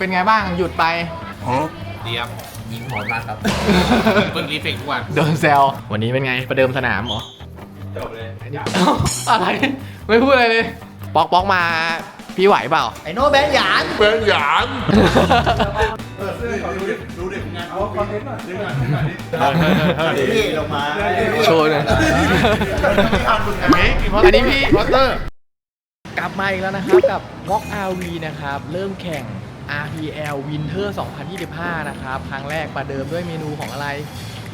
เป็นไงบ้างหยุดไป ดีครับยิงหอมมากครับ เพิ่งรีเฟกทุกวัน โดนแซววันนี้เป็นไงประเดิมสนามเหรอ จบเลยอะไร ไม่พูดอะไรเลยป๊อกป๊อกมาพี่ไหวเปล่า ไอ้โน้ตแบนหยานเป็นหยางพี่ลงมาโชว์หน่อย อันนี้พี่วอเตอร์ กลับมาอีกแล้วนะครับกับ Walk RV นะครับ เริ่มแข่ง RPL Winter 2025 นะครับ ครั้งแรกประเดิมด้วยเมนูของอะไร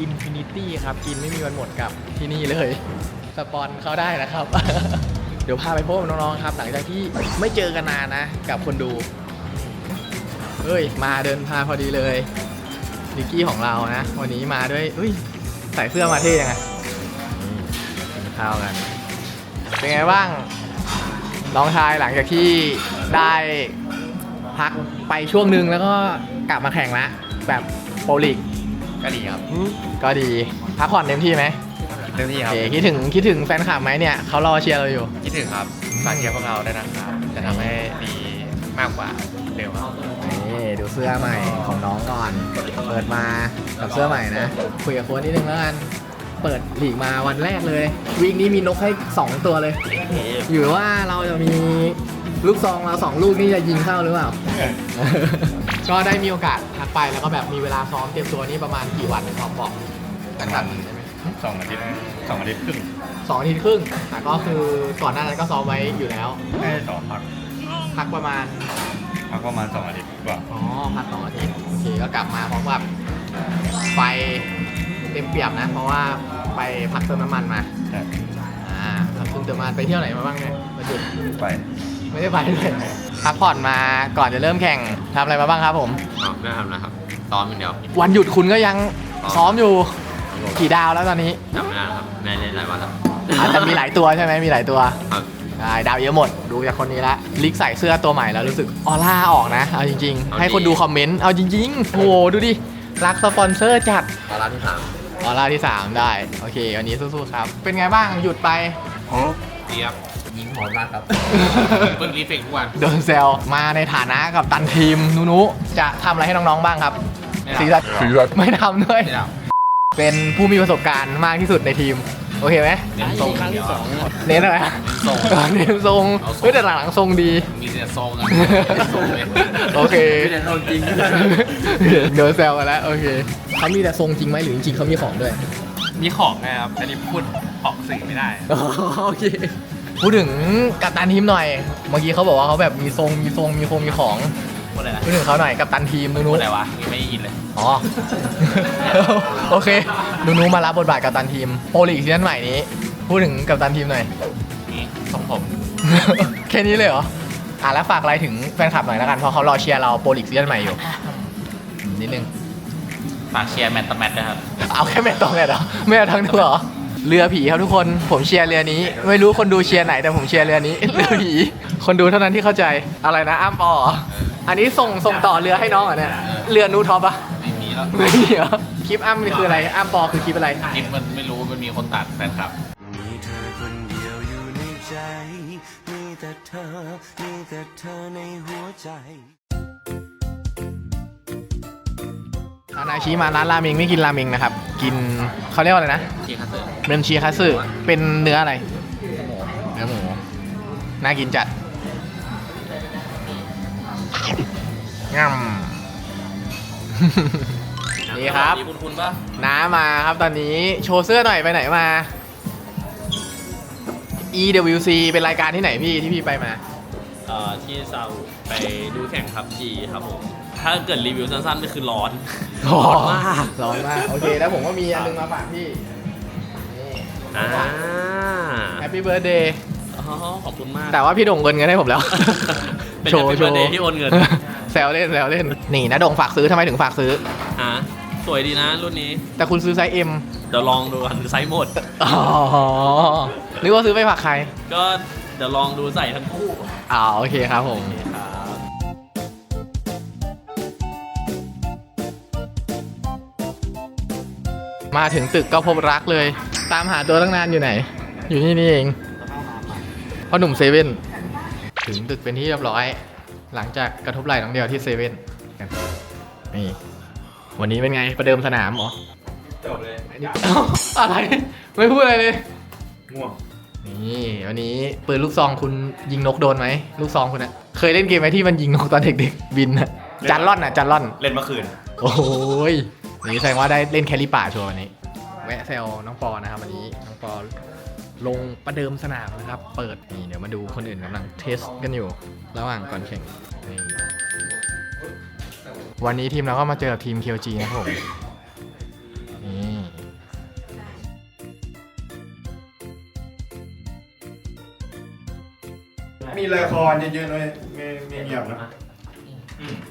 Infinity ครับ กินไม่มีวันหมดกับที่นี่เลย สปอนเขาได้นะครับ เดี๋ยวพาไปพบกับน้องๆครับ หลังจากที่ไม่เจอกันนานนะ กับคนดู เฮ้ย มาเดินพาพอดีเลยนิกกี้ของเรานะ วันนี้มาด้วยเฮ้ยใส่เสื้อมาเท่ยังไงกินข้าวกัน เป็นไงบ้างน้องชายหลังจากที่ได้ พักไปช่วงหนึ่งแล้วก็กลับมาแข่งละแบบโปรลีกก็ดีครับก็ดีพักผ่อนเต็มที่ไหมเต็มที่โอครับ เคคิดถึงคิดถึงแฟนคลับไหมเนี่ยเขารอเชียร์เราอยู่ คิดถึงครับฝากเชียร์พวกเราด้วยนะครับ จะทำให้ดีมากกว่าเร็วครับ นี่ดูเสื้อใหม่ของน้องก่อน เปิดมากับเสื้อใหม่นะ คุยกับโค้ชนิดนึงแล้วกัน เปิดหลีกมาวันแรกเลย วีคนี้มีนกให้ 2 ตัวเลย อยู่ว่าเราจะมี ลูกซองเราสองลูกนี่จะยิงเข้าหรือเปล่า ก็ได้มีโอกาสพักไปแล้วก็แบบมีเวลาซ้อมเตรียมตัวนี่ประมาณกี่วันซ้อมบอกกันทันสองอาทิตย์สองอาทิตย์ครึ่งสองอาทิตย์ครึ่งแต่ก็คือก่อนหน้านั้นก็ซ้อมไว้อยู่แล้วได้สองพักพักประมาณพักประมาณสองอาทิตย์กว่าอ๋อพักสองอาทิตย์โอเคก็กลับมาพร้อมกับไฟเต็มเปี่ยมนะ เพราะว่าไปพักเติมน้ำมันมาใช่อ่าแล้วเพิ่งเติมน้ำมันไปเที่ยวไหนมาบ้างเนี่ยมาจุดไป ไม่ได้ไปเลยพักผ่อนมาก่อนจะเริ่มแข่งทำอะไรมาบ้างครับผมไม่ทำนะครับซ้อมอย่างเดียววันหยุดคุณก็ยังซ้อมอยู่กี่ดาวแล้วตอนนี้จำไม่ได้ครับในหลายวันแล้วอาจจะมีหลายตัวใช่ไหมมีหลายตัวครับได้ดาวเยอะหมด ดูจากคนนี้ละลิกใส่เสื้อตัวใหม่แล้วรู้สึกออร่าออกนะเอาจริง ๆ ให้คนดูคอมเมนต์เอาจริงๆโอ้โหดูดิรักสปอนเซอร์จัดตอนร้านที่สามออร่าที่ 3 ได้ โอเค วันนี้สู้ๆครับ เป็นไงบ้างหยุดไปดีครับ ยิงหอมมากครับ เพิ่งรีเฟกทุกวัน โดนเซลมาในฐานะกับตันทีมนุนุจะทำอะไรให้น้องๆบ้างครับไม่ทำ สีสันไม่ทำด้วยไม่ได้เป็นผู้มีประสบการณ์มากที่สุดในทีม โอเคไหมเน้นทรงครั้งที่สองเน้นอะไรทรงเน้นทรงเอาทรง เฮ้ยแต่หลังๆทรงดี มีแต่ทรงอะทรงเลยโอเค มีแต่ทรงจริง เดี๋ยวแซวกันแล้วโอเคเขามีแต่ทรงจริงไหมหรือจริงๆเขามีของด้วย มีของนะครับ อันนี้พูดออกสื่อไม่ได้อ๋อโอเค พูดถึงกัปตันทีมหน่อย เมื่อกี้เขาบอกว่าเขาแบบมีทรงมีทรงมีคงมีของพูดอะไรนะพูดถึงเขาหน่อยกัปตันทีมนูพูนูดอะไรวะยังไม่ได้ยินเลย อ๋อ โอเคนูนูมารับบทบาทกัปตันทีมโปรลีกซีซั่นใหม่นี้ พูดถึงกัปตันทีมหน่อย นี่ทรงผม แค่นี้เลยเหรออะแล้วฝากอะไรถึงแฟนคลับหน่อยแล้วกันเพราะเขารอเชียร์เราโปรลีกซีซั่นใหม่อยู่อืมนิดนึงฝากเชียร์แมตต์ต่อแมตต์ด้วยครับ เอาแค่แมตต์ตรงเลยเหรอไม่เอาทั้งตัวเหรอ เรือผีครับทุกคน ผมเชียร์เรือนี้ ไม่รู้คนดูเชียร์ไหนแต่ผมเชียร์เรือนี้ เรือผี คนดูเท่านั้นที่เข้าใจอะไรนะอ้ามปอเหรออันนี้ส่งส่งต่อเรือให้น้องเหรอเนี่ยเรือนูท็อปปะไม่มีแล้วไม่มีเหรอคลิปอ้ำนี่คืออะไรอ้ามปอคือคลิปอะไรคลิปมันไม่รู้มันมีคนตัดแฟนคลับมีเธอคนเดียวอยู่ในใจมีแต่เธอมีแต่เธอในหัวใจ อานาชิมาร้านราเมงไม่กินราเมงนะครับ กินเขาเรียกว่าอะไรนะที่คัสเตอร์เมนชีคัตสึเป็นเนื้ออะไรเนื้อหมูน่ากินจัดง่ำนี่ครับคุณคุณป่ะน้ามาครับตอนนี้โชว์เสื้อหน่อยไปไหนมา EWC เป็นรายการที่ไหนพี่ที่พี่ไปมา เอ่อที่ซาอุไปดูแข่งพับจีครับผม ถ้าเกิดรีวิวสั้นๆก็คือร้อน ร้อนมากร้อนมาก โอเค แล้วผมก็มีอันนึงมาฝากพี่นี่อ่าแฮปปี้เบิร์ดเดย์อ๋อขอบคุณมาก แต่ว่าพี่โด่งเงินเงินให้ผมแล้ว เป็น Happy Birthday ที่โอนเงินแซวเล่นแซวเล่น นี่นะโด่งฝากซื้อทำไมถึงฝากซื้ออะสวยดีนะรุ่นนี้ แต่คุณซื้อไซส์ M เดี๋ยวลองดูกันไซส์หมด อ๋อ หรือว่าซื้อไปฝากใคร ก็ เดี๋ยวลองดูใส่ทั้งคู่อ๋อโอเคครับผมครับมาถึงตึกก็พบรักเลย ตามหาตัวตั้งนานอยู่ไหน อยู่ที่นี่เองพ่อหนุ่มเซเว่นถึงตึกเป็นที่เรียบร้อย หลังจากกระทบไหล่น้องเดียวที่เซเว่นกันนี่วันนี้เป็นไงประเดิมสนามเหรอจบเลยอันนี้เอ้าอะไร ไม่พูดอะไรเลยง่วง นี่วันนี้ปืนลูกซองคุณยิงนกโดนไหมลูกซองคุณอะเคยเล่นเกมไหมที่มันยิงนกตอนเด็กๆบินอะจันล่อนอะจันล่อน เล่นเมื่อคืน โอ้ยนี่แสดงว่าได้เล่นแคลิป่าชัวร์วันนี้ แวะเซลน้องปอนะครับวันนี้น้องปอลงประเดิมสนามนะครับ เปิดนี่เดี๋ยวมาดูคนอื่นกำลังเทสกันอยู่ ระหว่างก่อนแข่งนี่วันนี้ทีมเราก็มาเจอกับทีม KLG นะครับผม มีละครเยอะๆเลยไม่ไม่เงียบนะ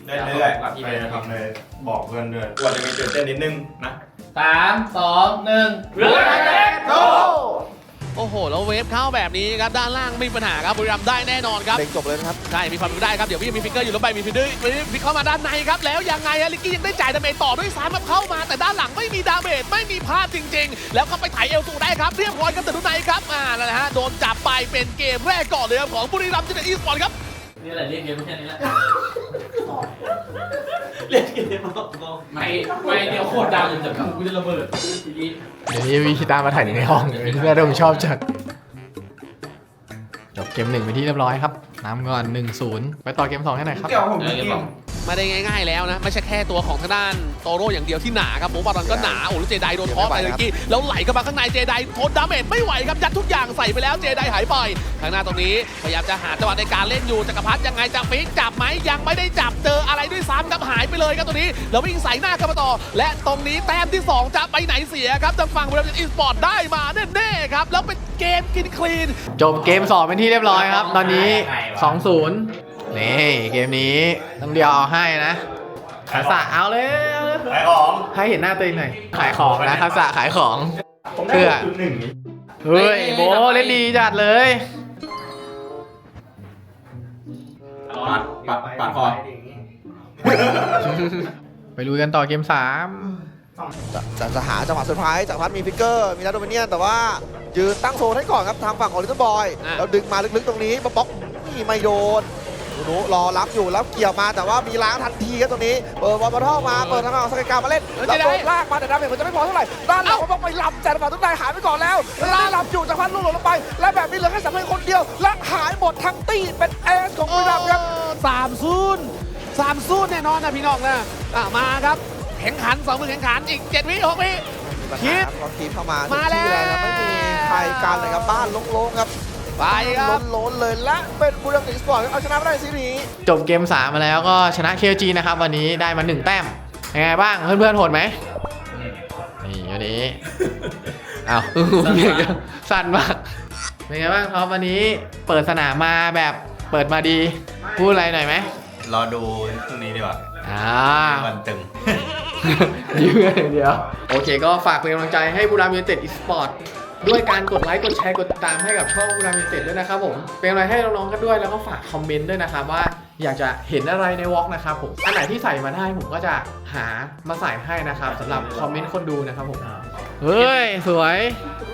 ได้เรื่อยไปทำเลยบอกเพื่อนด้วยว่าจะมีตื่นเต้นนิดนึงนะสามสองหนึ่งโอ้โห แล้วเวฟเข้าแบบนี้ครับ ด้านล่างไม่มีปัญหาครับบุรีรัมย์ได้แน่นอนครับเด็กจบเลยนะครับ ใช่ มีความเป็นไปได้ครับ เดี๋ยวพี่มีฟิกเกอร์อยู่แล้วไปมีฟิกเกอร์พลิกเข้ามาด้านในครับ แล้วยังไงฮะลิกกี้ยังได้จ่ายดาเมจต่อด้วยซ้ำครับเข้ามา แต่ด้านหลังไม่มีดาเมจไม่มีภาพจริง ๆ แล้วก็ไปไถเอลสูได้ครับ เรียบร้อยครับแต่ดูในครับ อ่านั่นแหละฮะ โดนจับไปเป็นเกมแรกก่อนเลยครับของบุรีรัมย์ยูไนเต็ดอีสปอร์ตครับนี่แหละเรียกเกมแค่นี้แหละ เรียกเกมไม่ไม่เดียวโคตรดังแต่กูจะระเบิดเดี๋ยวนี้วิชิตามาถ่ายในห้องเลยที่แม่ดมชอบจัดจบเกมหนึ่งไปที่เรียบร้อยครับน้ำก่อนหนึ่งศูนย์ไปต่อเกมสองให้หน่อยครับ เกี่ยวผมเกม ไม่ได้ง่าย ๆ แล้วนะ ไม่ใช่แค่ตัวของทางด้านโตโร่อย่างเดียวที่หนาครับโมบารอนก็หนาโอ้แล้วเจไดโดนเคอไปเมื่อกี้แล้วไหลเข้ามาข้างในเจไดทนดาเมจไม่ไหวครับยัดทุกอย่างใส่ไปแล้วเจไดหายไปข้างหน้าตรงนี้พยายามจะหาจังหวะในการเล่นอยู่จักรพัฒยังไงจะฟิกจับไหมยังไม่ได้จับเจออะไรด้วยซ้ำครับหายไปเลยครับตรงนี้แล้ววิ่งใส่หน้ากันมาต่อ และตรงนี้แต้มที่ 2 จะไปไหนเสียครับทางฝั่งบริษัทอีสปอร์ตได้มาแน่ๆครับแล้วเป็นเกมกินคลีน จบเกม2เป็นที่เรียบร้อยครับ ตอนนี้ 2-0 นี่เกมนี้ต้องเดียวเอาให้นะคาสะเอาเลยเอาเลยขายของให้เห็นหน้าตัวเองหน่อยขายของนะคาสะขายของ ผมได้เพื่อ จุดหนึ่งนี้เฮ้ยโบเล่นดีจัดเลยปัดปัดปัดคอไปลุยกันต่อเกมจะจะหาจังหวะเซอร์ไพรส์จากพัดมีฟิกเกอร์ มีนัดโดมิเนียน แต่ว่ายืนตั้งโซนให้ก่อนครับ ทางฝั่งของลิตเติ้ลบอยอะแล้วดึงมาลึกๆตรงนี้มาบล็อกนี่ไม่โดน หนูรอรับอยู่แล้วเกี่ยวมาแต่ว่ามีล้างทันทีครับตรงนี้เปิดบอลมาท่อมาเปิดทางฝั่งสกัดกามาเล่นแล้วโดนลากมาแต่ดาเมจมันจะไม่พอเท่าไหร่ด้านหลังมันต้องไปหลับแต่ฝั่งทุกนายหายไปก่อนแล้วลาหลับอยู่จากพัดลูกหลงลงไป และแบบนี้เหลือแค่สำเร็จคนเดียวและหายหมดทั้งตีเป็นเอสของบุรีรัมย์ครับสามศูนย์สามศูนย์แน่นอนนะพี่น้องนะอะมาครับแข่งขันสองมือแข่งขันอีกเจ็ดวิหกวิปัญคิหาดครับพอคีบเข้ามามาทุกที่เลยครับแล้วไม่มีใครกันเลยครับบ้านโล่งๆครับ ไปครับล้นๆเลยและเป็นบุรีรัมย์อีสปอร์ตเอาชนะไปได้ซีรีส์3จบเกม3มาแล้วก็ชนะ KG นะครับ วันนี้ได้มา1แต้มยังไงบ้างเพื่อนๆโหดไหมนี่วันนี้อ้าวสั้นมากเป็นไงบ้างครับวันนี้เปิดสนามมาแบบเปิดมาดี พูดอะไรหน่อยไหมรอดูพรุ่งนี้ดีกว่าอ่าวันตึงยืมกันอย่างเดียว โอเคก็ฝากเป็นกำลังใจให้บุรีรัมย์ยูไนเต็ดอีสปอร์ต ด้วยการกดไลค์กดแชร์กดติดตามให้กับช่องบุรีรัมย์ยูไนเต็ดด้วยนะครับผมเป็นกำลังใจให้น้องๆกันด้วยแล้วก็ฝากคอมเมนต์ด้วยนะครับว่าอยากจะเห็นอะไรในวอล์กนะครับผมอันไหนที่ใส่มาได้ผมก็จะหามาใส่ให้นะครับสำหรับคอมเมนต์คนดูนะครับผมเฮ้ยสวย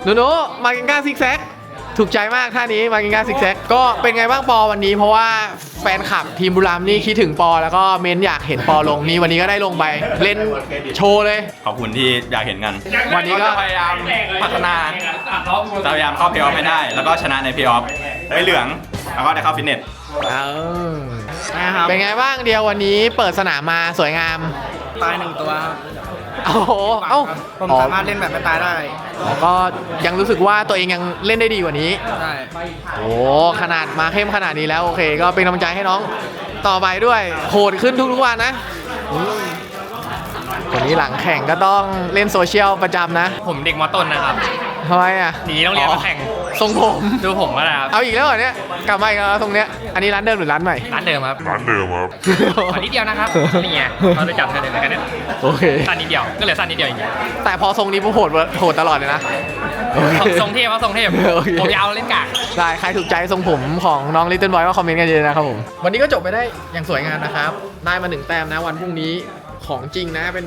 หนูๆมากินก้าซิกแซก ถูกใจมากท่านี้มากินก้าซิกแซกก็เป็นไงบ้างปอวันนี้ เพราะว่าแฟนคลับทีมบุรีรัมย์นี่คิดถึงปอ แล้วก็เมนอยากเห็นปอลงนี่วันนี้ก็ได้ลงไปเล่นโชว์เลย ขอบคุณที่อยากเห็นกัน วันนี้ก็จะพยายามพัฒนาพยายามเข้าเพลย์ออฟให้ได้ แล้วก็ชนะในเพลย์ออฟไม่เหลือง แล้วก็ได้เข้าฟิตเนสเออเป็นไงบ้างเดียววันนี้เปิดสนามมาสวยงามตายหนึ่งตัวครับ โอ้โหเอ้าผมอ๋อสามารถเล่นแบบไม่ตายได้อ๋อก็ยังรู้สึกว่าตัวเองยังเล่นได้ดีกว่านี้ ใช่โอ้ขนาดมาเข้มขนาดนี้แล้วโอเค ก็เป็นกำลังใจให้น้องต่อไปด้วยโหดขึ้นทุกๆวันนะวันนี้หลังแข่งก็ต้องเล่นโซเชียลประจำนะ ผมเด็กมอต้นนะครับ ทำไมอะหนีโรงเรียนมาแข่ง ทรงผม ดูผมก็ได้ครับเอาอีกแล้วเหรอเนี่ย กลับมาอีกแล้วตรงเนี้ย อันนี้ร้านเดิมหรือร้านใหม่ ร้านเดิมครับร้านเดิมครับขอนิดเดียวนะครับนี่ไงเราได้จับเธอเลยกันเนี่ยโอเคสั้นนิดเดียวก็เหลือสั้นนิดเดียวอย่างเงี้ยแต่พอทรงนี้ผมโหดโหดตลอดเลยนะโอเคทรงเทพว่าทรงเทพโอเคผมยาวเล่นกากได้ใครถูกใจทรงผมของน้องลิตเติ้ลบอยก็คอมเมนต์กันเยอะนะครับผมวันนี้ก็จบไปได้อย่างสวยงามนะครับได้มาหนึ่งแต้มนะวันพรุ่งนี้ ของจริงนะเป็น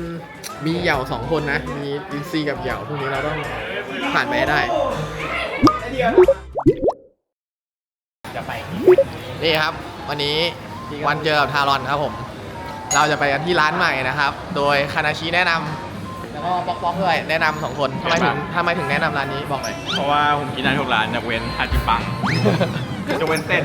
มีเหย่าสองคนนะ มีลินซีกับเหย่าพรุ่งนี้เราต้องผ่านไปให้ได้นี่ครับ วันนี้วันเจอกับทารอนครับผม เราจะไปกันที่ร้านใหม่นะครับ โดยคานาชิแนะนำแล้วก็ป๊อกป๊อกด้วยแนะนำสองคนทำไมถึงทำไมถึงแนะนำร้านนี้บอกหน่อยเพราะว่าผมกินได้ทุกร้านยกเว้นทาจิบังยกเว้นเส้น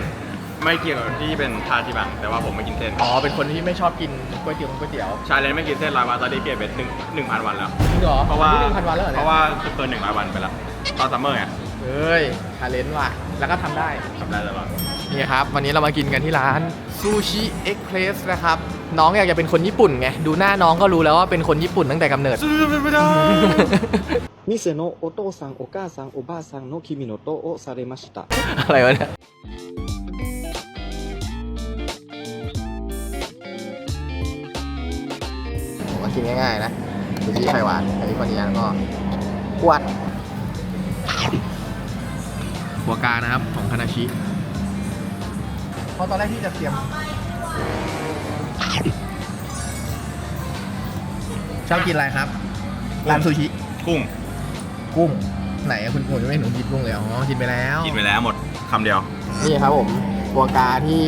ไม่เกี่ยวกับที่เป็นทาจิบัง แต่ว่าผมไม่กินเส้น อ๋อ เป็นคนที่ไม่ชอบกินก๋วยเตี๋ยวก๋วยเตี๋ยว ชาเลนจ์ไม่กินเส้นร้อยวันตอนนี้เปลี่ยนเป็นหนึ่งหนึ่งพันวันแล้ว จริงเหรอ เพราะว่า หนึ่งพันวันแล้วเหรอ เพ เนี่ย ราะว่าเกินหนึ่งร้อยวันไปแล้ว ตอนซัมเมอร์ไง เฮ้ยชาเลนจ์ว่ะ แล้วก็ทำได้ ทำได้ตลอด นี่ครับ วันนี้เรามากินกันที่ร้านซูชิเอ็กเพรสนะครับ น้องอยากจะเป็นคนญี่ปุ่นไง ดูหน้าน้องก็รู้แล้วว่าเป็นคนญี่ปุ่นตั้งแต่กำเนิด 店のお父さんお母さんおばあさんの君のとをされました อะไรวะเนี่ย มมากินง่ายๆนะซูชิไข่หวานอันนี้คนนี้แล้วก็กวดหัวกานะครับของคานาชิเพราะตอนแรกที่จะเตรียมชอบกินอะไรครับร้านซูชิกุ้งกุ้งไหนอะคุณผมยังไม่เห็นหนูกินกุ้งเลยอ๋อกินไปแล้ว กินไปแล้วหมดคำเดียว นี่ครับผมตัวกาที่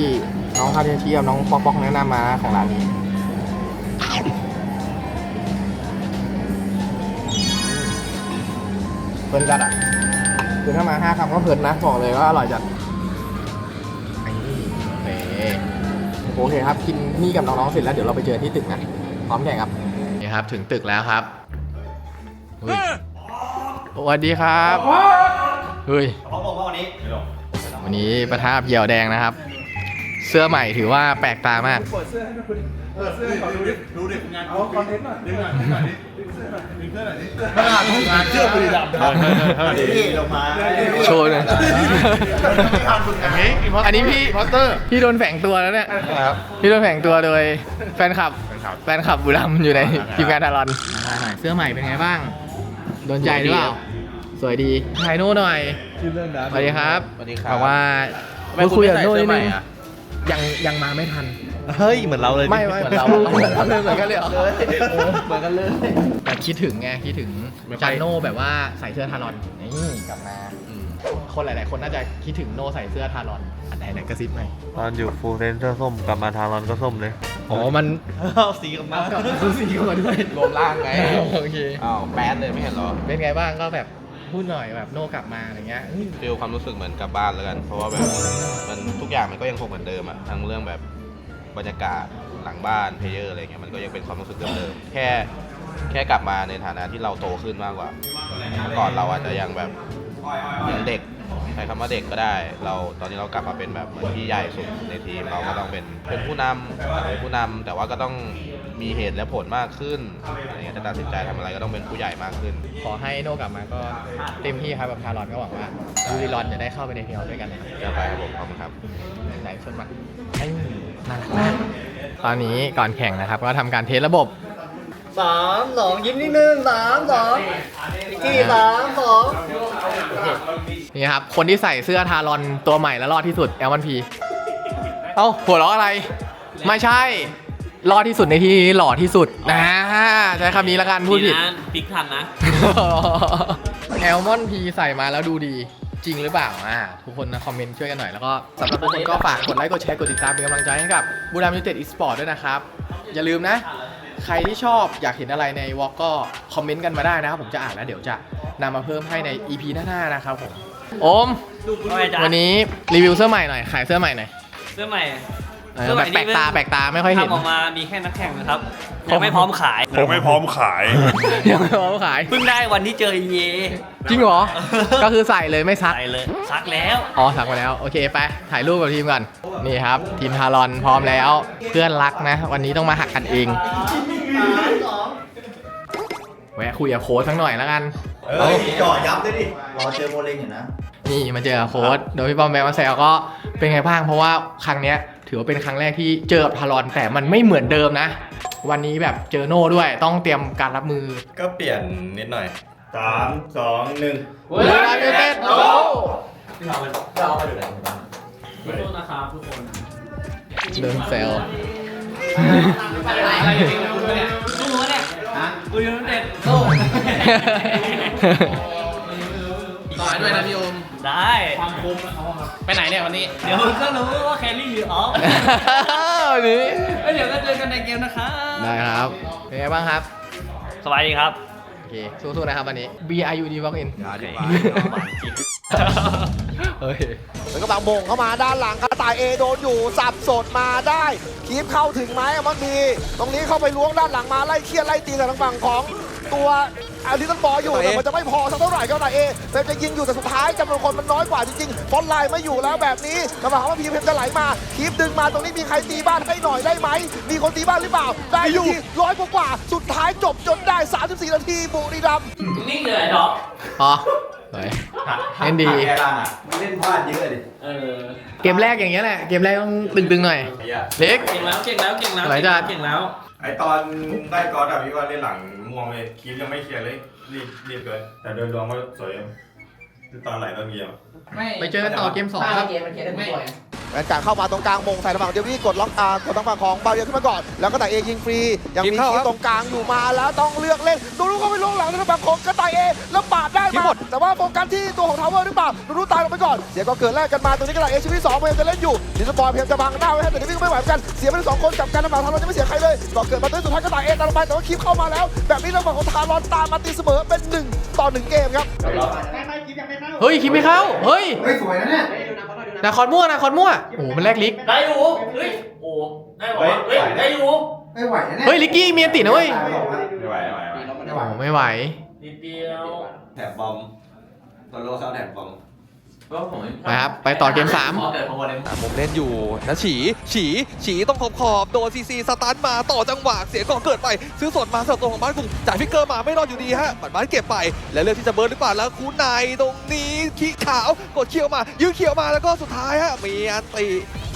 น้องคาเทเชียมน้องป๊อกป๊อกแนะนำมาของร้านนี้ เพลินจัดอะคือถ้ามาห้าคำก็เพลินนะบอกเลยว่าอร่อยจัดนี่โอเคโอเคครับกินนี่กับน้องๆเสร็จแล้วเดี๋ยวเราไปเจอที่ตึกนะพร้อมแข่งครับนี่ครับ ถึงตึกแล้วครับเฮ้ยสวัสดีครับเฮ้ยวันนี้ประทับเหยี่ยวแดงนะครับ เสื้อใหม่ถือว่าแปลกตามาก มาเชื่อบริษัทโชว์เลยอันนี้พี่พอเตอร์พี่โดนแฝงตัวแล้วเนี่ยพี่โดนแฝงตัวโดยแฟนคลับแฟนคลับบุรีรัมย์อยู่ในทีมงานทารอนเสื้อใหม่เป็นไงบ้างโดนใจหรือเปล่าสวยดีถ่ายโน่หน่อยสวัสดีครับสวัสดีครับบอกว่าไมคุณคุยกับโน่นิดนึงอะยังยังมาไม่ทัน เฮ้ย เหมือนเราเลยไม่ไม่เหมือนเราเหมือนกันเลยเหมือนกันเลยเหรอเหมือนกันเลยแต่คิดถึงไงคิดถึงจานโน่แบบว่าใส่เสื้อทารอนนี่กลับมาคนหลาย ๆ คนน่าจะคิดถึงโน่ใส่เสื้อทารอน อันไหนไหนกระซิบไหมตอนอยู่ฟูลเรนเสื้อส้มกลับมาทารอนก็ส้มเลยอ๋อมันสีกับมากลับมาซื้อสีเข้ามาด้วยรวมร่างไงโอเคอ้าวแบดเลยไม่เห็นเหรอเป็นไงบ้างก็แบบพูดหน่อยแบบโน่กลับมาอะไรเงี้ยเฮ้ยฟีลความรู้สึกเหมือนกลับบ้านแล้วกัน เพราะว่าแบบมันทุกอย่างมันก็ยังคงเหมือนเดิมอะทั้งเรื่องแบบ บรรยากาศหลังบ้านเพลเยอร์อะไรเงี้ยมันก็ยังเป็นความรู้สึกเดิมๆแค่แค่กลับมาในฐานะที่เราโตขึ้นมากกว่าเมื่อก่อนเราอาจจะยังแบบยังเด็กใช้คำว่าเด็กก็ได้ เราตอนนี้เรากลับมาเป็นแบบเหมือนที่ใหญ่สุดในทีมเราก็ต้องเป็นเป็นผู้นำเป็นผู้นำแต่ว่าก็ต้องมีเหตุและผลมากขึ้นอะไรเงี้ยจะตัดสินใจทำอะไรก็ต้องเป็นผู้ใหญ่มากขึ้น ขอให้โน่กลับมาก็เต็มที่ครับแบบทารอนก็หวังว่าบูรีรอนจะได้เข้าไปในเพลย์ด้วยกันนะครับเดี๋ยวไปครับผมขอบคุณครับไหนชนมาไอ้น่ารักมาก ตอนนี้ก่อนแข่งนะครับ ก็ทำการเทสระบบ สามสองยิ้มนิดนึงสามสองที่สามสองนี่ครับ คนที่ใส่เสื้อทารอนตัวใหม่และรอดที่สุดแอลมันพีเอ้าหัวเราะอะไร ไม่ใช่ รอดที่สุดในที่นี้หล่อที่สุดนะใช้คำนี้ละกันพูดผิดพลิกทันนะ แอลมอนพีใส่มาแล้วดูดี จริงหรือเปล่าอ่าทุกคนนะคอมเมนต์ช่วยกันหน่อยแล้วก็สำหรับทุกคนก็ฝากกดไลค์กดแชร์กดติดตามเป็นกำลังใจให้กับบูรามยูเต็ดอีสปอร์ตด้วยนะครับ อย่าลืมนะ ใครที่ชอบอยากเห็นอะไรในวอลก็คอมเมนต์กันมาได้นะครับผมจะอ่านแล้วเดี๋ยวจะนำมาเพิ่มให้ใน EP หน้าๆนะครับผมโอมวันนี้รีวิวเสื้อใหม่หน่อย ขายเสื้อใหม่หน่อย เสื้อใหม่ เออแบบแปลกตาแปลกตาไม่ค่อยเห็นทำออกมามีแค่นักแข่งนะครับยังไม่พร้อมขายผมไม่พร้อมขายยังไม่พร้อมขายเพิ่งได้วันที่เจอเยจริงเหรอ ก็คือใส่เลยไม่ซักใส่เลยซักแล้วอ๋อสั่งมาแล้วโอเคไปถ่ายรูปกับทีมก่อนนี่ครับ ทีมทารอนพร้อมแล้ว เพื่อนรักนะ วันนี้ต้องมาหักกันเองแวะคุยกับโค้ชสักหน่อยแล้วกันเฮ้ยจ่อยับเลยดิรอเจอโมเลงอยู่นะนี่มาเจอกับโค้ชโดยพี่ปอมแบมมาแซวก็เป็นไงบ้างเพราะว่าครั้งเนี้ย ถือว่าเป็นครั้งแรกที่เจอกับทารอนแต่มันไม่เหมือนเดิมนะ วันนี้แบบเจอโน่ด้วยต้องเตรียมการรับมือก็เปลี่ยนนิดหน่อยสามสองหนึ่งเวลาเต้นโอ้ขอโทษนะครับทุกคนเดินแซวอะไรจริงๆคุณเนี่ยสู้วะเนี่ยฮะกูยูไนเต็ดสู้ต่อด้วยนะพี่โอม ได้ ความคมไปไหนเนี่ยวันนี้ เดี๋ยวก็รู้ว่าแครี่หรือออฟวันนี้ เดี๋ยวก็เจอกันในเกมนะครับได้ครับ เป็นไงบ้างครับสบายดีครับ โอเค สู้ๆ นะครับวันนี้ B I U D Walk In อย่าดีเฮ้ยแล้วก็บางมงเข้ามาด้านหลังกระต่ายเอโดนอยู่สับสดมาได้คีบเข้าถึงไหมมันมีตรงนี้เข้าไปล้วงด้านหลังมาไล่เครียดไล่ตีกับทางฝั่งของ ตัวอาริตันบอลอยู่แต่มันจะไม่พอสักเท่าไหร่ก็ไหนเอเฟมจะยิงอยู่แต่สุดท้ายจำนวนคนมันน้อยกว่าจริงๆฟอนไลน์ไม่อยู่แล้วแบบนี้กำลังว่าพีเฟมจะไหลมาคีบดึงมาตรงนี้มีใครตีบ้านให้หน่อยได้ไหมมีคนตีบ้านหรือเปล่า ได้อยู่ร้อยกว่าๆสุดท้ายจบจนได้ 34 นาทีบุรีรัมย์นิ่งเลยดอกพอเฮ้ยเล่นดีแค่ล่างอะเล่นพลาดเยอะเลยเออเกมแรกอย่างเงี้ยแหละ เกมแรกต้องตึงๆหน่อยไอ้เหี้ยเล็ก เก่งแล้ว เก่งแล้ว เก่งแล้วไหลจัดเก่งแล้ว ไอตอนได้กอดอะพี่ว่าเล่นหลัง ม่วงเลยคลิปยังไม่เคลียร์เลยรีบรีบเกินแต่โดยรวมก็สวยตอนไหลตอนเกียร์ไปเจอกันต่อเกมสองครับ แวนการ์ดเข้ามาตรงกลางมงใส่ทางฝั่งเดวี่กดล็อกอากดทางฝั่งของบาเรียขึ้นมาก่อน แล้วก็แต่เอยิงฟรี ยังมีคีตรงกลางอยู่มาแล้วต้องเลือกเล่นดูรู้เข้าไปลงหลังทางฝั่งของกระต่ายเอแล้วปาดได้มาแต่ว่าโฟกัสที่ตัวของทาวเวอร์หรือเปล่าดูรู้ตายลงไปก่อนเสียก็เกิดแรกกันมาตรงนี้กระต่ายเอชีวิตสองพยายามจะเล่นอยู่ดิสบอลพยายามจะบังหน้าไว้ให้แต่เดวี่ก็ไม่ไหวเหมือนกันเสียไปทั้งสองคนกับการทำหลังทารอนจะไม่เสียใครเลยก็เกิดมาตัวสุดท้ายกระต่ายเอตามลงไปแต่ว่าคีเข้ามาแล้ว แบบนี้ทางฝั่งของทารอนตามมาตีเสมอเป็นหนึ่งต่อหนึ่งเกมครับเฮ้ยคิดไม่เข้าเฮ้ยเฮ้ยสวยนะเนี่ย นาคอนมั่วนาคอนมั่วโอ้โหมันแลกลิก ได้อยู่เฮ้ยโอ้ได้บอกว่าเฮ้ยได้อยู่เฮ้ยลิกกี้มีอันตินะเว้ย ไม่ไหวไม่ไหวไม่ไหวโอ้โหไม่ไหว นิดเดียว แถบบอมโซโล่เข้าแถบบอม ไปครับไปต่อเกมสามแต่ผมเล่นอยู่นะฉีฉีฉีต้องขอบขอบโดนซีซีสตันมาต่อจังหวะเสียก่อนเกิดไป ซื้อสดมาสำหรับตัวของบ้านกลุ่มจ่ายฟิกเกอร์มาไม่รอดอยู่ดีฮะบัตรบ้านเก็บไป แล้วเลือกที่จะเบิร์นหรือเปล่าแล้วคูนายตรงนี้ขี้ขาวกดเขียวมายื้อเขียวมาแล้วก็สุดท้ายฮะมีอันติ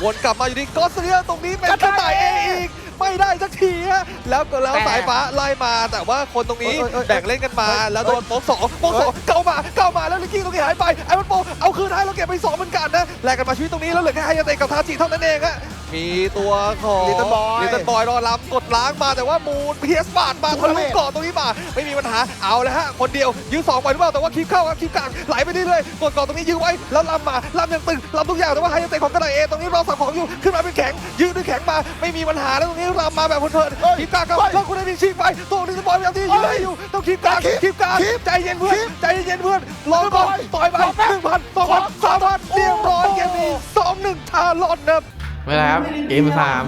วนกลับมาอยู่ดีก็เสียตรงนี้เป็นกระต่ายเองอีก ไม่ได้สักทีฮะแล้วก็แล้วสายฟ้าไล่มาแต่ว่าคนตรงนี้เอ้ยเอ้ยเอ้ยแบ่งเล่นกันมาแล้วโดนโป๊กสองโป๊กสองเข้ามาเข้ามาแล้วลิกกี้ตรงนี้หายไปไอ้มันโป๊กเอาคืนให้แล้วเก็บไปสองเหมือนกันนะแลกกันมาชีวิตตรงนี้แล้วเหลือแค่ไฮยาเตะกับทาจิเท่านั้นเองฮะ มีตัวของ Little Boy ลิตเติ้ลบอยรอรับกดล้างมาแต่ว่ามูนเพียสปาดมาทะลุเกาะตรงนี้มาไม่มีปัญหาเอาแล้วฮะคนเดียวยื้อสองไปหรือเปล่าแต่ว่าคลิปเข้าครับคลิปกลางไหลไปเรื่อยๆกดเกาะตรงนี้ยื้อไว้แล้วลำมาลำยังตึงลำทุกอย่างแต่ว่าไฮยาเตะของกระไดเอตรงนี้รอสับของอยู่ขึ้นมาเป็นแข็งยื้อด้วยแข็งมาไม่มีปัญหาแล้วตรงนี้ลำมาแบบเพลินๆคลิปกลางครับแล้วคุณได้มีชีพไปตัวลิตเติ้ลบอยพยายามที่จะยื้อให้อยู่ต้องคลิปกลางคลิปกลางใจเย็นเพื่อนใจเย็นเพื่อนรอก่อนต่อยไปหนึ่งพันสองพันสามพันเรียบร้อยเกมนี้สองหนึ่งทารอนนะครับ ไม่เป็นไรครับ เกมสาม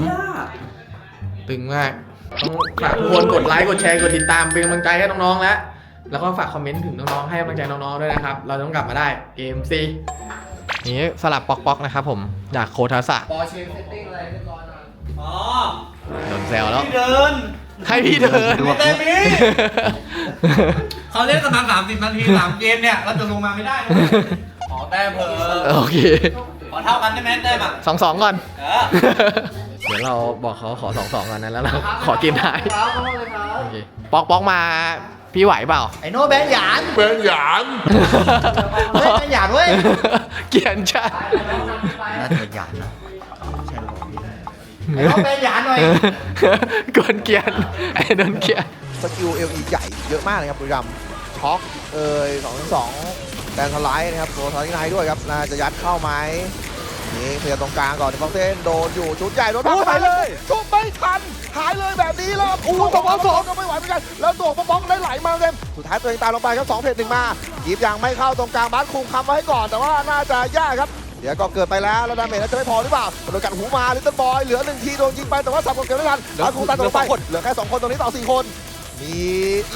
ตึงมาก ต้องฝากทุกคนกดไลค์กดแชร์กดติดตามเป็นกำลังใจให้น้องๆแล้วแล้วก็ฝากคอมเมนต์ถึงน้องๆให้กำลังใจน้องๆด้วยนะครับ เราต้องกลับมาได้เกมซีนี้สลับป๊อกๆนะครับผมจากโคทาสะอ๋อโดนแซวแล้ว พี่เดินให้พี่เดิน เต้นพี่เขาเล่นกันมาสามสิบนาทีสามเกมเนี่ย เราจะลงมาไม่ได้นะขอแต้มเพิ่ม โอเคข อเท่ากันได้ไหมแต้มอะสองสองก่อน เออเดี๋ยวเราบอกเขาขอสองสองก่อนนะแล้วเราขอเกมท้ายโอเคป๊อกป๊อกมาพี่ไหวเปล่า ไอ้โน่แบนหยานเฮ้ยเป็นหยาดเว้ย เกลียนชัดน่าจะเป็นหยานนะไอ้โน่แบนหยานหน่อยกวนเกลียนไอ้โดนเกลียนสกิลเอลีใหญ่เยอะมากเลยครับบุรีรัมย์ช็อกเอ่ยสองสอง แดนสไลด์นะครับตัวทอร์นิไนด้วยครับน่าจะยัดเข้าไหมนี่เคลียร์ตรงกลางก่อนฟองเซนโดนอยู่ชุดใหญ่โดนโอ้ยไปเลยเลยชุบไม่ทันหายเลยแบบนี้แล้วอู้ตัวบอลสองก็ไม่ไหวเหมือนกันแล้วตัวป๊อกได้ไหลมาเต็มสุดท้ายตัวเองตามลงไปครับสองเพจหนึ่งมากีบยังไม่เข้าตรงกลางบ้านคุมคำไว้ให้ก่อน แต่ว่าน่าจะยากครับเดี๋ยวก็เกิดไปแล้วแล้วดาเมจน่าจะไม่พอหรือเปล่าโดนกัดหูมาลิตเติ้ลบอยเหลือหนึ่งทีโดนยิงไปแต่ว่าสับคนเกิดไม่ทันแล้วคุมตามตัวไปเหลือแค่สองคนตรงนี้ต่อสี่คน มี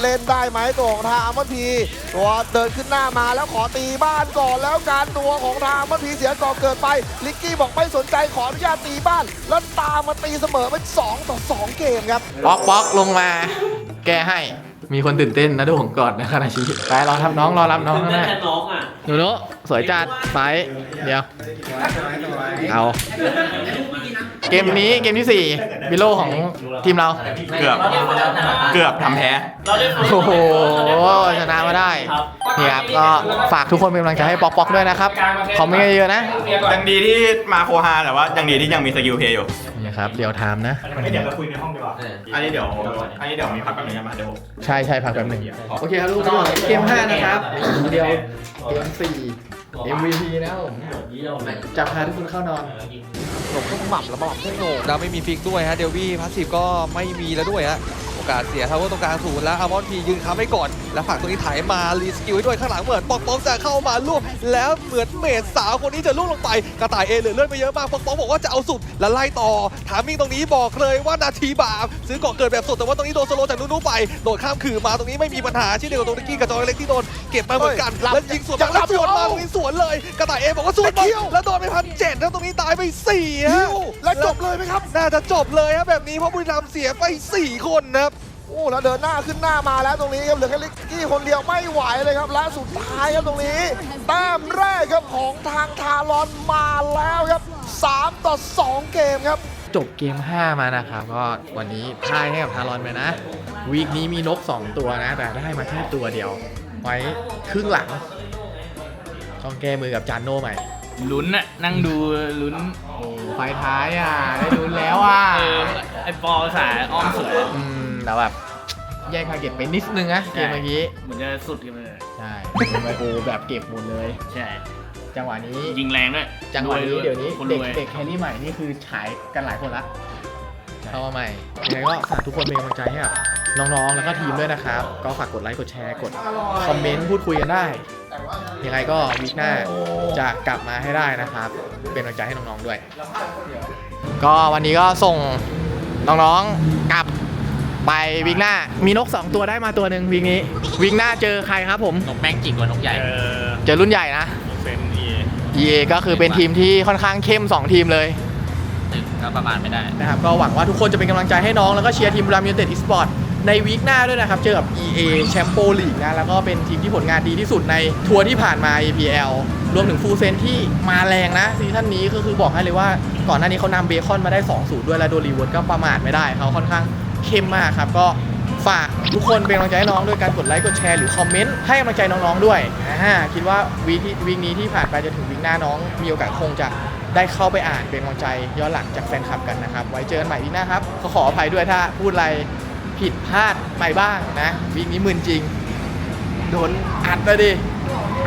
เล่นได้ไหมตัวของทางอัมมอนพีตัวเดินขึ้นหน้ามาแล้วขอตีบ้านก่อนแล้วการตัวของทางอัมมอนพีเสียก่อนเกิดไป ลิกกี้บอกไม่สนใจขออนุญาตตีบ้าน แล้วตามมาตีเสมอเป็น2ต่อ2เกมครับป๊อกป๊อกลงมา แก้ให้มีคนตื่นเต้นนะดูผมก่อนนะขณะชีวิตไปรอทำน้องรอรับน้องข้างหได้น้าแค่น้องอะหนูนุสวยจัดไปเดี๋ยวเอา เกมนี้เกมที่4บิโลของทีมเรา เกือบ เกือบทำแพ้เราได้ฝึกโอ้โห ชนะมาได้นี่ครับก็ฝากทุกคนเป็นกำลังใจให้ป๊อกป๊อกด้วยนะครับ คอมเมนต์เยอะๆนะยังดีที่มาโคฮาแต่ว่ายังดีที่ยังมีสกิลเพย์อยู่นี่ครับเดี๋ยวถามนะ เดี๋ยวเราคุยในห้องดีกว่า อันนี้เดี๋ยว อันนี้เดี๋ยวมีพักแป๊บนึงนะมาเดี๋ยวผมใช่ใช่พักแป๊บหนึงโอเคครับทุกคนเกม5นะครับ เดี๋ยวเกม4 MVP นะครับผมจะพาทุกคนเข้านอน หลบพวกหม่ำแล้วมาหม่ำพวกโหนงดาวไม่มีฟิกด้วยฮะ เดลวี่พาสซีฟก็ไม่มีแล้วด้วยฮะโอกาสเสียทาวเวอร์ตรงกลางศูนย์แล้วอามอนพียืนค้ำไว้ก่อน แล้วฝั่งตรงนี้ถ่ายมารีสกิลให้ด้วยข้างหลังเหมือนปอกป๊อกจะเข้ามาลูกแล้วเหมือนเมดสาวคนนี้จะล่วงลงไป กระต่ายเอเหลือเลือดไปเยอะมากปอกป๊อกบอกว่าจะเอาสุดแล้วไล่ต่อ ถามมิงตรงนี้บอกเลยว่านาทีบาปซื้อเกาะเกิดแบบสดแต่ว่าตรงนี้โดนสโลว์จากนูนูไปโดดข้ามขื่อมาตรงนี้ไม่มีปัญหาเช่นเดียวกับตรงนิกกี้กับจอยเล็กที่โดนเก็บมาเหมือนกันเฮ้ยแล้วยิงสวนมาแล้วสวนมาตรงนี้สวนเลยกระต่ายเอบอกว่าสวนไปแล้วโดนไปพันเจ็ดแล้วตรงนี้ตายไปสี่ฮะแล้วจบเลยไหมครับน่าจะจบเลยครับแบบนี้เพราะบุรีรัมย์เสียไป 4 คนนะครับโอ้ แล้วเดินหน้าขึ้นหน้ามาแล้วตรงนี้ครับ เหลือแค่ลิกกี้คนเดียวไม่ไหวเลยครับ และสุดท้ายครับตรงนี้ แต้มแรกครับของทางทารอนมาแล้วครับ 3 ต่อ 2 เกมครับ จบเกม 5 มานะครับก็วันนี้พ่ายให้กับทารอนไปนะ วีคนี้มีนก 2 ตัวนะ แต่ได้มาแค่ตัวเดียว ไว้ครึ่งหลัง ต้องแก้มือกับจานโน่ใหม่ ลุ้นน่ะนั่งดูลุ้นโอ้ไฟท้ายอะ ได้ลุ้นแล้วอะ เออไอปอสายอ้อมสวย อืม แต่แบบแย่งทาร์เก็ตไปนิดนึงนะเกมเมื่อกี้เหมือนจะสุดกันเลยใช่เป็นไวโอแบบเก็บหมดเลย ใช่ จังหวะนี้ยิงแรงด้วยจังหวะนี้รเดี๋ยวนี้คนเด็กรวยเด็กแครี่ใหม่นี่คือฉายกันหลายคนละเข้ามาใหม่ยังไงก็ฝากทุกคนเป็นกำลังใจให้กับน้องๆ แล้วก็ทีมด้วยนะครับ ก็ฝากกดไลค์ กดแชร์ กดคอมเมนต์ พูดคุยกันได้ ยังไงก็วีคหน้าจะกลับมาให้ได้นะครับ เป็นกำลังใจให้น้องๆ ด้วย ก็วันนี้ก็ส่งน้องๆ กลับ ไปวีคหน้ามีนก 2 ตัวได้มาตัวหนึ่งวีคนี้วีคหน้าเจอใครครับผม นกแป้งจิกกว่านกใหญ่เจอรุ่นใหญ่นะ เป็นเอ EA ก็คือเป็นทีมที่ค่อนข้างเข้ม 2 ทีมเลยตึกก็ประมาณไม่ได้ นะครับก็หวังว่าทุกคนจะเป็นกำลังใจให้น้องแล้วก็เชียร์ทีมบุรีรัมย์ยูไนเต็ดอีสปอร์ตในวีคหน้าด้วยนะครับ เจอกับ EA แชมเปี้ยนลีกนะแล้วก็เป็นทีมที่ผลงานดีที่สุดในทัวร์ที่ผ่านมา APL รวมถึงฟูลเซนที่มาแรงนะซีซั่นนี้ก็คือบอกให้เลยว่าก่อนหน้านี้เขานำเบคอนมาได้ 2-0 ด้วยแล้วโดนรีเวิร์ดก็ประมาทไม่ได้เขาค่อนข้าง เข้มมากครับ ก็ฝากทุกคนเป็นกำลังใจให้น้องด้วยการกดไลค์กดแชร์หรือคอมเมนต์ให้กำลังใจน้องๆด้วยอ่าคิดว่าวีที่วีคนี้ที่ผ่านไปจะถึงวีคหน้าน้อง มีโอกาสคงจะได้เข้าไปอ่านเป็นกำลังใจย้อนหลังจากแฟนคลับกันนะครับ ไว้เจอกันใหม่วีคหน้าครับก็ขออภัยด้วยถ้าพูดอะไรผิดพลาดไปบ้างนะวีคนี้มึนจริง โดนอัดเลยดิ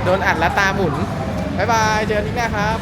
โดนอัดแล้วตาหมุนบ๊ายบายเจอกันวีคหน้าครับ